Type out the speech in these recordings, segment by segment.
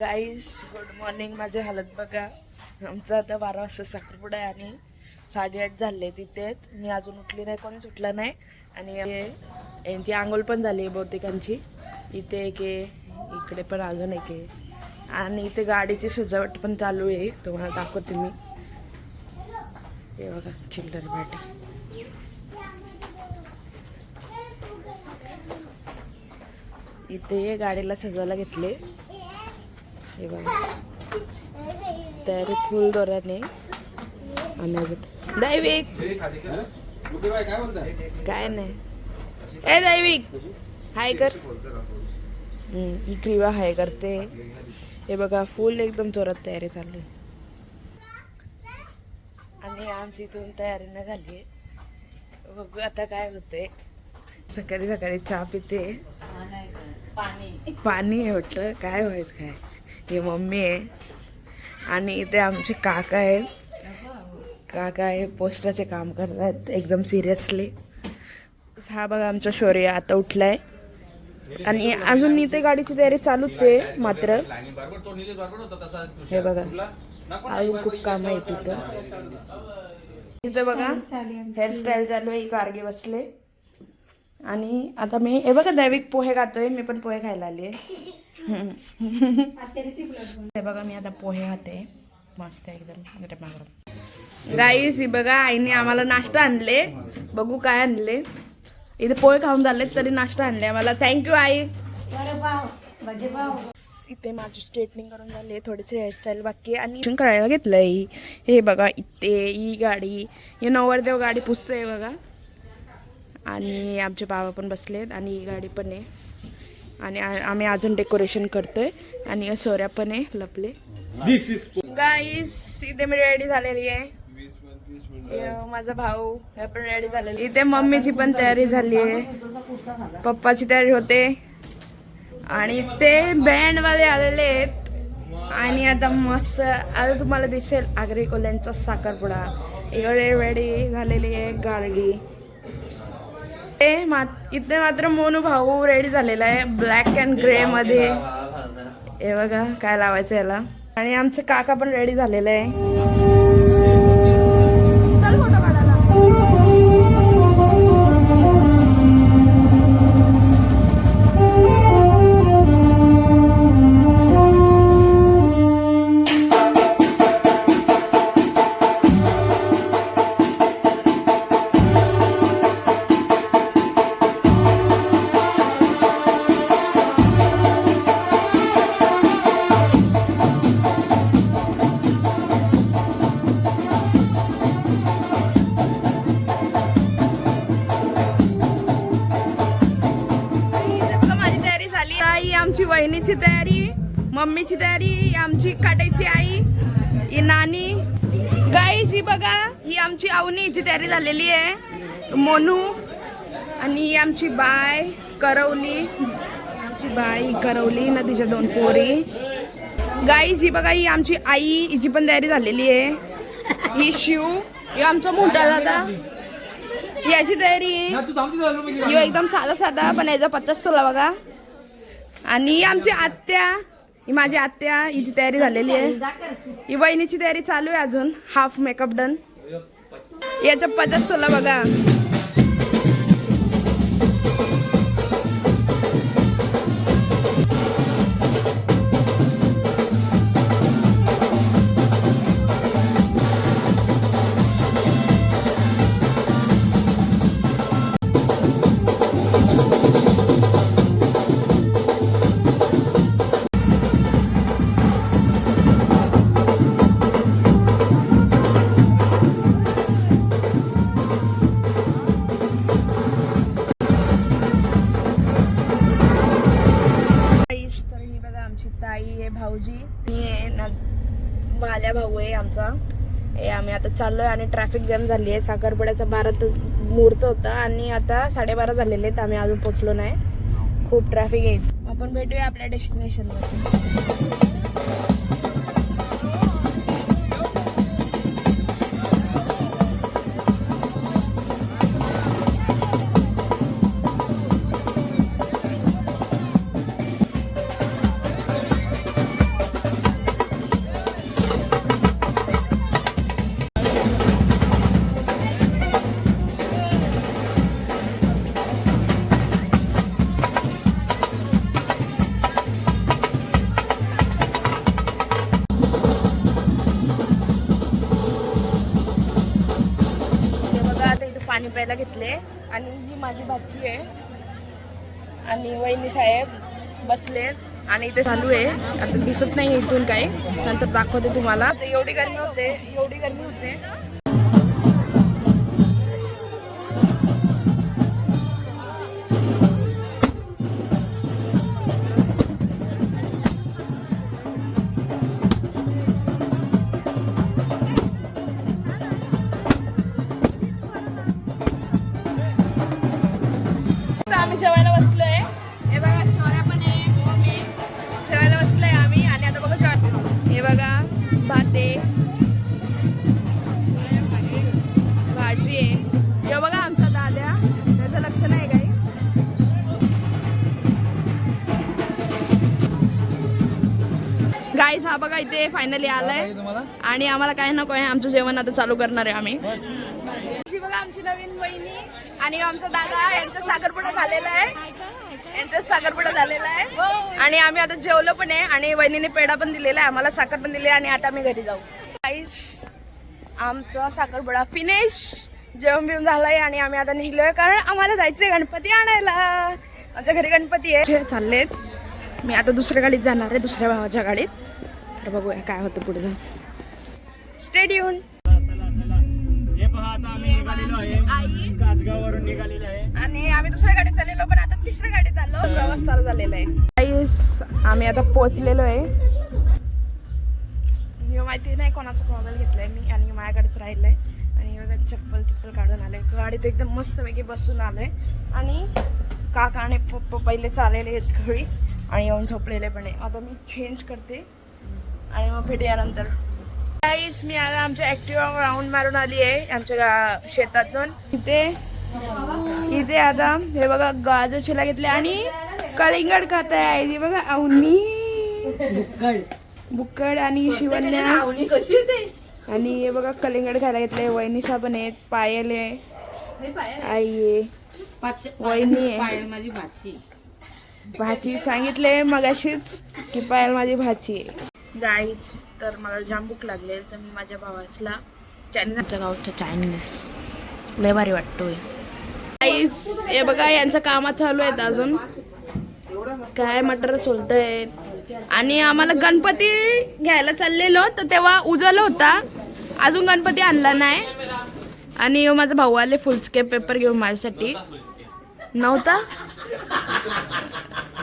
Guys good morning माझे हालत बघा. आमचं आता बारा वाजता साखरपुडा आहे आणि साडेआठ झाले तिथेच मी अजून उठली नाही कोणीच उठला नाही. आणि यांची आंघोळ पण झाली आहे बहुतेकांची. इथे एक आहे इकडे पण अजून एक आहे. आणि इथे गाडीची सजावट पण चालू आहे. तुम्हाला दाखवते मी. हे बघा चिल्लर पार्टी इथे गाडीला सजवायला घेतले. हे बघा. तयारी फुल दोऱ्याने आणि अजून दैविक! काय नाही. ए दैविक! हाय कर. ही क्रिवा हाय करते. हे बघा फुल एकदम जोरात तयारी चालली. आणि आमची इथून तयारी नाही झाली बघू आता काय होते सकाळी सकाळी चहा पिते. पाणी आहे वाटतं. काय व्हायचं काय? ही मम्मी आहे. आणि इथे आमचे काका आहेत. काका हे पोस्टाचे काम करत आहेत एकदम सिरियसली. हा बघा आमचा शौर्य आता उठलाय. आणि अजून इथे गाडीची तयारी चालूच आहे मात्र. हे बघा. अजून खूप काम आहे तिथं इथं बघा हेअरस्टाईल चालू आहे गार्गे बसले. आणि आता मी हे बघा दैविक पोहे खातोय मी पण पोहे खायला आली हे बघा मी आता पोहे खाते. मस्त एकदम. गाईस ही बघा आईने आम्हाला नाश्ता आणले. बघू काय आणले. इथे पोहे खाऊन झाले तरी नाश्ता आणले आम्हाला. थँक्यू आई. इथे माझी स्ट्रेटनिंग करून झाली थोडीशी हेअरस्टाईल बाकी आणि इथून करायला घेतलंय. हे बघा इथे ही गाडी ही नवरदेव गाडी पुसते बघा. आणि आमचे बाबा पण बसलेत आणि ही गाडी पण आहे. आणि आ- आम्ही अजून डेकोरेशन करतोय. आणि सोऱ्या पण आहे लपले. गाईस इथे मी रेडी झालेली आहे. हे माझा भाऊ हे पण रेडी झालेली इथे मम्मीची पण तयारी झाली आहे. पप्पाची तयारी होते. आणि ते बँड वाले आलेले आहेत. आणि आता मस्त आता तुम्हाला दिसेल आगरी कोल्यांचा साखरपुडा. इकडे रेडी झालेली आहे गाडी ए मा- इथे मात्र मोनू भाऊ रेडी झालेला आहे. ब्लॅक अँड ग्रे मध्ये. हे बघा काय लावायचं याला. आणि आमचे काका पण रेडी झालेले आहे. वहिनीची तयारी मम्मीची तयारी आमची काटायची आई ही नानी. गाईज ही बघा ही आमची अवनी हिची तयारी झालेली आहे. मोनू आणि ही आमची बाय करवली. आमची बाय ही करवली ना तिच्या दोन पोरी. गाईज ही बघा ही आमची आई हिची पण तयारी झालेली आहे. ही शिव ही आमचा मोठा दादा. याची तयारी. यो एकदम साधा साधा पण याचा पत्ताच तुला बघा. आणि ही आमची आत्या ही माझी आत्या हिची तयारी झालेली आहे. ही बहिणीची तयारी चालू आहे अजून. हाफ मेकअप डन याचा पचास तुला बघा. भाऊजी मी आहे ना भाल्या भाऊ आहे आमचा. हे आम्ही आता चाललोय आणि ट्रॅफिक जाम झाली आहे. साखरपुड्याचा बारा तर मुहूर्त होता आणि आता साडेबारा झालेले आहेत. आम्ही अजून पोचलो नाही. खूप ट्रॅफिक आहे. आपण भेटूया आपल्या पाणी प्यायला घेतले. आणि ही माझी भाची आहे. आणि वहिनी साहेब बसले. आणि इथे चालू आहे. आता दिसत नाही इथून काही. नंतर दाखवते तुम्हाला. एवढी गरमी होते. एवढी गरमी होते. गाईस हा बघा इथे फायनली आलाय. आणि आम्हाला काय नको आहे आमचं जेवण आता चालू करणार आहे आम्ही. ही बघा आमची नवीन वहिनी आणि आमचा दादा यांचा साखरपुडा झालेला आहे. यांचा साखरपुडा झालेला आहे. आणि आम्ही आता जेवलो पण आहे आणि वहिनीने पेढा पण दिलेला आहे आम्हाला साखर पण दिली आहे आणि आता आम्ही घरी जाऊ. काहीच आमचा साखरपुडा फिनिश जेवण बिवून झालंय आणि आम्ही आता निघलोय कारण आम्हाला जायचंय गणपती आणायला. आमच्या घरी गणपती आहे. चाललेत. मी आता दुसऱ्या गाडीत जाणार आहे दुसऱ्या भावाच्या गाडीत. तर बघूया काय होतं पुढे जाऊन. स्टेडियम हे आता आम्ही निघालेलो आहे आई निघालेलो आहे आणि आम्ही दुसऱ्या गाडीत चाललेलो पण आता तिसऱ्या गाडीत आलो. प्रवास चालू झालेला आहे. Guys, आम्ही आता पोहोचलेलो आहे. हे माहिती नाही कोणाचा मोबाईल घेतलाय मी आणि माझ्याकडेच राहिलंय. आणि हे बघा चप्पल चप्पल काढून आले गाडीत एकदम मस्तपैकी बसून आलोय. आणि काका आणि पप्पा पहिले चाललेले आहेत घरी. आणि येऊन झोपलेले पण आहे. आता मी चेंज करते. आणि मग भेटूया नंतर. गाईस मी आता आमच्या ऍक्टिव्हा राऊंड मारून आली आहे आमच्या गा- शेतातून. इथे इथे आता हे बघा गाजर शिला घेतले आणि कलिंगड खात आहे बघा अवनी बुक्कड आणि शिवण्या. आणि हे बघा कलिंगड खायला घेतले वहिनी साबण आहेत पायल आहे. आई आहे. वहिनी आहे. माझी भाची. भाची सांगितले मगाशीच की पायल माझी भाची आहे. गाईस तर मला जाम भूक लागले तर मी माझ्या भावासला चायनीज आमच्या गावचा चायनीज लय भारी वाटतोय. गाईस हे बघा यांचं कामात चालू आहेत अजून. काय मटर सोलतायत आणि आम्हाला गणपती घ्यायला चाललेलो तर तेव्हा उजवलं होता. अजून गणपती आणला नाही. आणि माझा भाऊ आले फुलस्केप पेपर घेऊन माझ्यासाठी. नव्हता?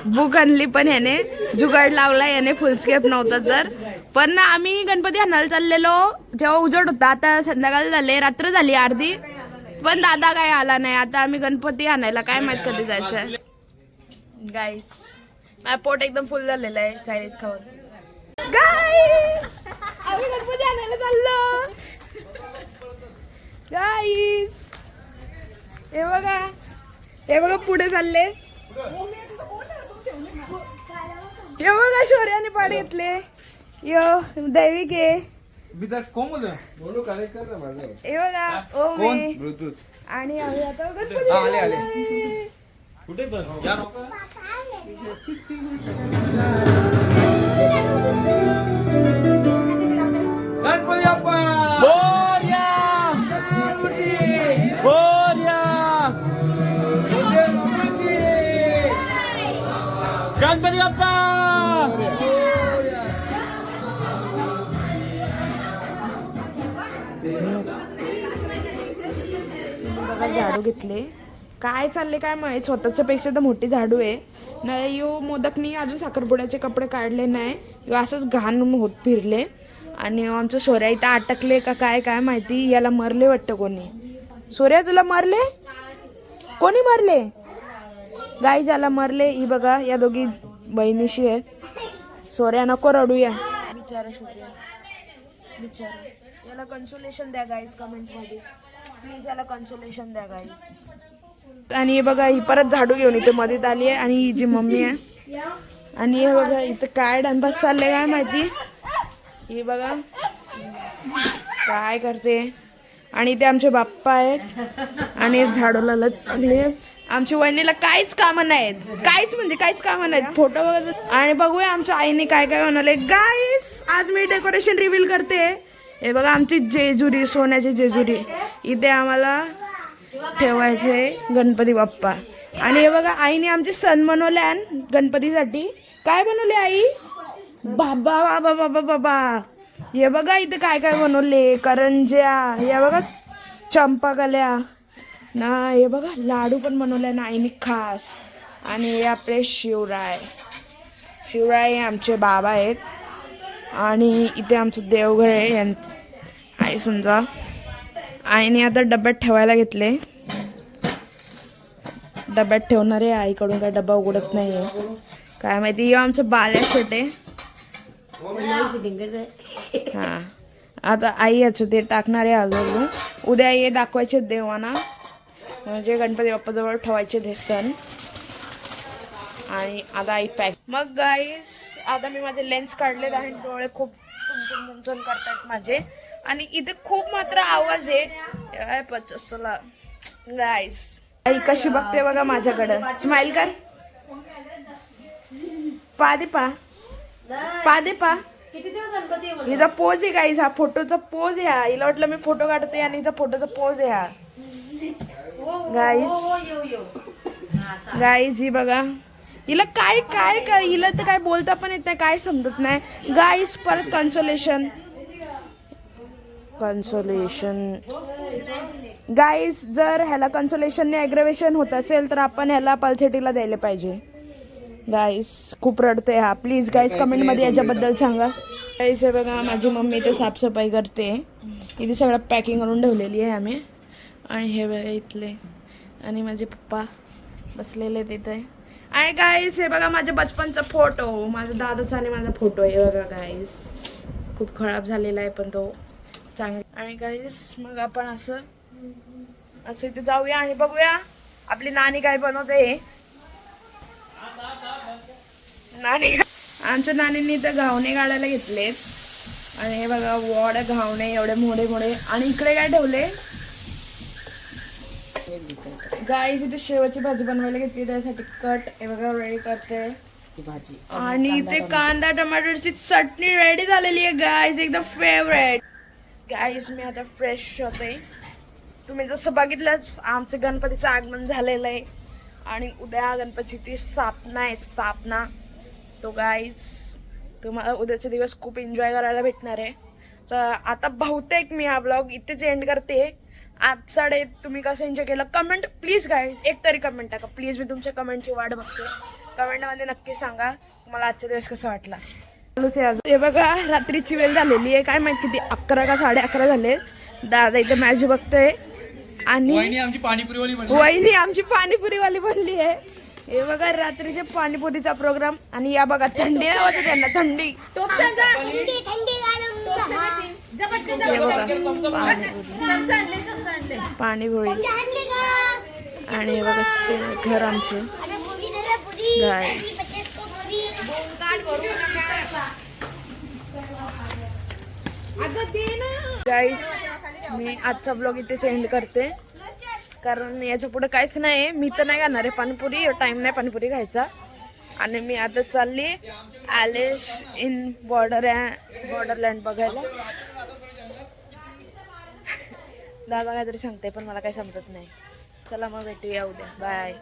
बुक आणली पण ह्याने जुगाड लावला याने फुलस्केप नव्हता तर. पण ना आम्ही गणपती आणायला चाललेलो. जेव्हा उजड होता आता संध्याकाळ झाले रात्र झाली अर्धी. पण दादा काय आला नाही. आता आम्ही गणपती आणायला काय माहीत कधी जायचं गाईस माझं पोट एकदम फुल झालेलं आहे चायनीज खाऊन. गाईस आम्ही गणपती आणायला चाललो. गाईस हे बघा. हे बघा पुढे चालले. हे बघा शौर्याने पाणी घेतले. यो दैविक आहे विदात कोण बोलतो बोलू कार्यक्रम ना माझा. हे बघा ओम कोण? आहे. ब्लूटूथ. आणि आम्ही आता गणपती आले, आले. आणायला. कुठे पण. या. बघा झाडू घेतले. काय चालले काय माहीत? स्वतःच्या पेक्षा तर मोठी झाडू आहे. नाही यो मोदकनी अजून साखरपुड्याचे कपडे काढले नाही. यो असंच घाण होत फिरले. आणि आमचं सोऱ्या इथं अटकले का काय काय माहिती? याला मरले वाटतं कोणी. सोऱ्या तुला मरले? कोणी मरले? गाई ज्याला मरले ही बघा या दोघी बहिणीशी आहेत. सोऱ्या नको रडूया विचारा सोऱ्या बिचारा याला कन्सोलेशन द्या गाईज कमेंटमध्ये प्लीज याला कन्सोलेशन द्या गाईज आणि हे बघा ही परत झाडू घेऊन इथे मध्येत आली आहे आणि ही जी मम्मी आहे. आणि हे बघा इथं काय डांबस चाललंय काय माहिती? ही बघा काय करते? आणि इथे आमचे बाप्पा आहेत. आणि एक झाडूला लत आमच्या वहिनीला काहीच कामं नाहीत. काहीच म्हणजे काहीच कामं नाहीत. फोटो वगैरे आणि बघूया आमच्या आईने काय काय बनवले गाईस आज मी डेकोरेशन रिव्हील करते. हे बघा आमची जेजुरी सोन्याची जेजुरी. इथे आम्हाला ठेवायचे गणपती बाप्पा. आणि हे बघा आईने आमचे सण बनवले आहे गणपतीसाठी. काय बनवले आई? बाबा बाबा बाबा बाबा. हे बघा इथे काय काय बनवले? करंज्या. हे बघा चंपाकल्या. ना हे बघा लाडू पण बनवले ना आईने खास. आणि हे आपले शिवराय. शिवराय हे आमचे बाबा आहेत. आणि इथे आमचं देवघर आहे यां- आई समजा. आईने आता डब्यात ठेवायला घेतले. डब्यात ठेवणारे आईकडून काय डबा उघडत नाही आहे काय माहिती हे आमचं बाल्या छोटे हां. आता आई याचं ते टाकणारे अगोदर उद्या ये दाखवायचे देवाना. म्हणजे गणपती बाप्पाजवळ ठेवायचे ते सण आणि आता आई पॅक मग गाईस आता मी माझे लेन्स काढलेत आणि डोळे खूप चुमचुम करतायत माझे. आणि इथे खूप मात्र आवाज आहे. पचसला गाईस आई कशी बघते बघा माझ्याकडं. स्माइल कर. पा दे पा. पा दे पा. हिचा पोज आहे गाईज हा फोटोचा पोज आहे हा. हिला वाटलं मी फोटो काढते आणि हिचा फोटोचा पोज आहे हा. गाईज गाईज ही बघा. हिला काय काय काय हिला तर काय बोलता पण येत नाही काय समजत नाही. गाईज परत कन्सोलेशन कन्सोलेशन गाईज जर ह्याला कन्सोलेशनने ॲग्रेवेशन होत असेल तर आपण ह्याला पल्सेटीला द्यायला पाहिजे. गाईस खूप रडते हा. प्लीज गाईस कमेंटमध्ये याच्याबद्दल सांगा. गाईस हे बघा माझी मम्मी इथे साफसफाई करते. इथे सगळं पॅकिंग करून ठेवलेली आहे आम्ही. आणि हे बघा इथले. आणि माझे पप्पा बसलेले तिथे आहे गाईस हे बघा माझ्या बचपनचा फोटो माझ्या दादाचा आणि माझा फोटो आहे. बघा गाईस खूप खराब झालेला आहे पण तो चांगला आणि गाईस मग आपण असं असं इथे जाऊया आणि बघूया आपली नानी काय बनवते. नानी आमच्या नानींनी तर घावणे काढायला घेतलेत. आणि हे बघा वॉड घावणे एवढे मोठे मोठे. आणि इकडे काय ठेवले? गाईच इथे शेवाची भाजी बनवायला घेतली त्यासाठी कट हे बघा रेडी करते. भाजी. आणि इथे कांदा टमाटरची चटणी रेडी झालेली आहे गाईज एकदम फेवरेट गाईज मी आता फ्रेश होते. तुम्ही जसं बघितलंच आमचं गणपतीचं आगमन झालेलं आहे. आणि उद्या गणपतीची स्थापना आहे स्थापना. तो गाईज तुम्हाला उद्याचे दिवस खूप एन्जॉय करायला भेटणार आहे. तर आता बहुतेक मी हा ब्लॉग इथेच एंड करते. आजचा डे तुम्ही कसं एन्जॉय केलं? कमेंट प्लीज गाईज एक तरी कमेंट टाका. प्लीज मी तुमच्या कमेंटची वाट बघते. कमेंटमध्ये नक्की सांगा तुम्हाला आजचा दिवस कसा वाटला. हे बघा रात्रीची वेळ झालेली आहे. काय माहीत किती अकरा का साडे अकरा झाले. दादा इथे मॅच बघतोय. आणि वहिनी आमची पाणीपुरीवाली बनली. वहिनी आमची पाणीपुरीवाली बनली आहे. हे बघा रात्रीचे पाणीपुरीचा प्रोग्राम आणि या बघा थंडी नाही होते त्यांना थंडी. हे बघा. पाणीपुरी आणि हे बघा घर आमचे. गाईस मी आजचा ब्लॉग इथे सेंड करते. कारण याच्यापुढे काहीच नाही मी तर नाही खाणार आहे पाणीपुरी. टाइम नाही पाणीपुरी खायचा. आणि मी आता चालली ॲलेश इन बॉर्डर बॉर्डरलँड बघायला. दादा काहीतरी सांगते पण मला काही समजत नाही. चला मग भेटूया उद्या. बाय